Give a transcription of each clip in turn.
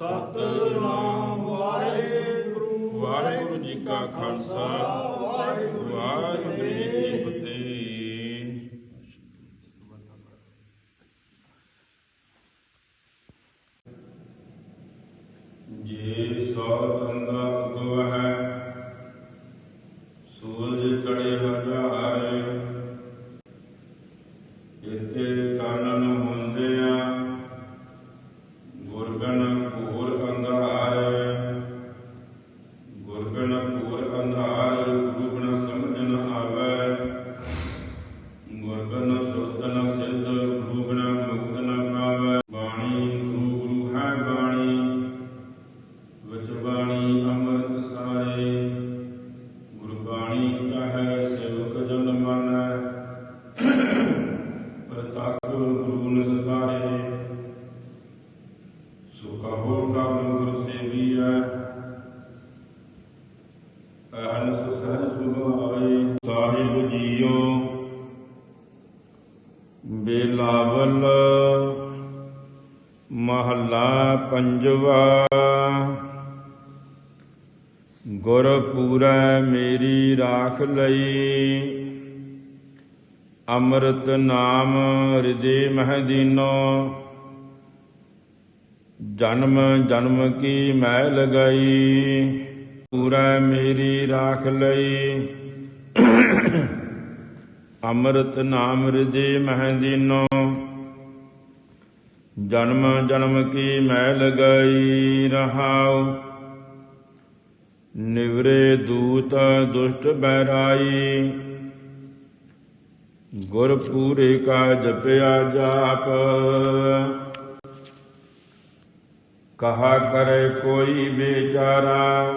ਸਤਨਾਮ ਵਾਹਿਗੁਰੂ। ਵਾਹਿਗੁਰੂ ਜੀ ਕਾ ਖਾਲਸਾ। ਵਾਹਿਗੁਰੂ ਜੀ ਕੀ ਫਤਿਹ। ਜੇ ਸੋ ਤੰਦਾ ਉਗਵਹਿ ਬੇਲਾਵਲ ਮਹੱਲਾ ਪੰਜਵਾ। ਗੁਰ ਮੇਰੀ ਰਾਖ ਲਈ, ਅੰਮ੍ਰਿਤ ਨਾਮ ਹਿਰਦੇ ਮਹਿ ਦੀਨੋ। ਜਨਮ ਜਨਮ ਕੀ ਮੈਂ ਲਗਾਈ, ਪੂਰਾ ਮੇਰੀ ਰਾਖ ਲਈ। ਅੰਮ੍ਰਿਤ ਨਾਮ ਹਿਰਦੇ ਮਹਿ ਦੀਨੋ। ਜਨਮ ਜਨਮ ਕੀ ਮੈਂ ਲਗਾਈ ਰਹਾਉ। ਨਿਵਰੇ ਦੂਤ ਦੁਸ਼ਟ ਬਹਿਰਾਈ। ਗੁਰ ਪੂਰੇ ਕਾ ਜਪਿਆ ਜਾਪ। ਕਹਾ ਕਰੇ ਕੋਈ ਬੇਚਾਰਾ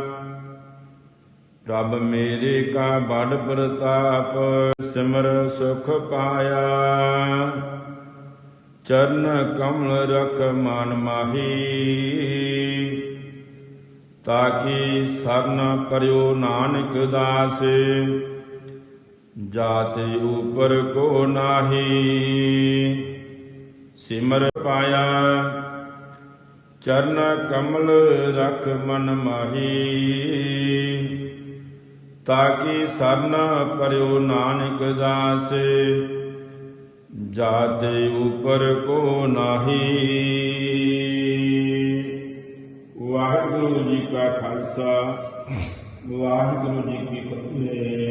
ਪ੍ਰਭ ਮੇਰੇ ਕਾ ਬੜ ਪ੍ਰਤਾਪ, ਸਿਮਰ ਸੁਖ ਪਾਇਆ। ਚਰਨ ਕਮਲ ਰਖ ਮਨ ਮਾਹੀ, ਤਾਕੀ ਸਰਨ ਪਰਿਓ ਨਾਨਕ ਦਾਸ, ਜਾਤੇ ਉਪਰ ਕੋ ਨਾਹੀ। ਸਿਮਰ ਪਾਇਆ, ਚਰਨ ਕਮਲ ਰਖ ਮਨ ਮਾਹੀ ਤਾਂ ਕਿ ਸਰਨਾ ਕਰਿਓ ਨਾਨਕ ਦਾਸ, ਜਾਤੇ ਉਪਰ ਕੋ ਨਾਹੀ। ਵਾਹਿਗੁਰੂ ਜੀ ਕਾ ਖਾਲਸਾ, ਵਾਹਿਗੁਰੂ ਜੀ ਕੀ ਫਤਿਹ।